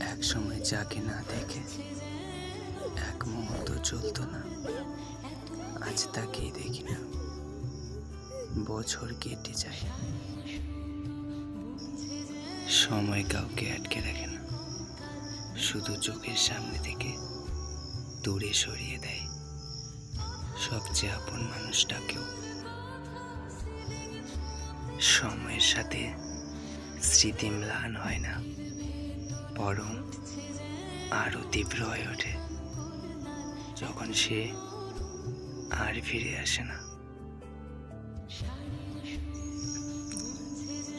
এক সময় যাকে না দেখে এক মুহূর্ত চলতো না। আজ তাকেই দেখি না। বছর কেটে যায়। সময় কাউকে আটকে রাখে না। শুধু চোখের সামনে থেকে দূরে সরিয়ে দেয়। সবচেয়ে আপন মানুষটাকেও। সময়ের সাথে স্মৃতি ম্লান হয় না। বরং আরও তীব্র হয়ে ওঠে। যখন সে আর ফিরে আসে না।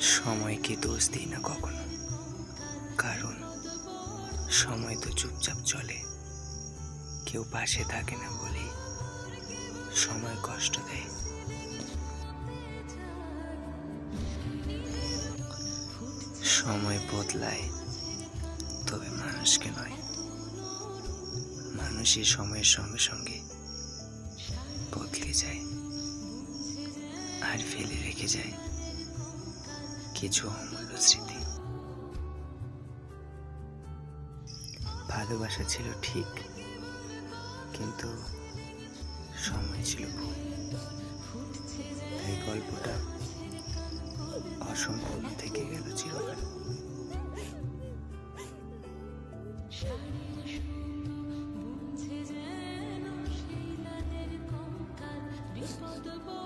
সময়কে দোষ দিই না কখনো? কারণ সময় তো চুপচাপ চলে। কেউ পাশে থাকে না বলে সময় কষ্ট দেয়। সময় বদলায় তবে মানুষকে নয়। মানুষই সময়ের সঙ্গে সঙ্গে বদলে যায় আর ফেলে রেখে যায় কিছু অমূল্য স্মৃতি। ভালোবাসা ছিল ঠিক, কিন্তু সময় ছিল ভুল। তাই গল্পটা অসম্পূর্ণ থেকে গেল চিরকাল। the voice.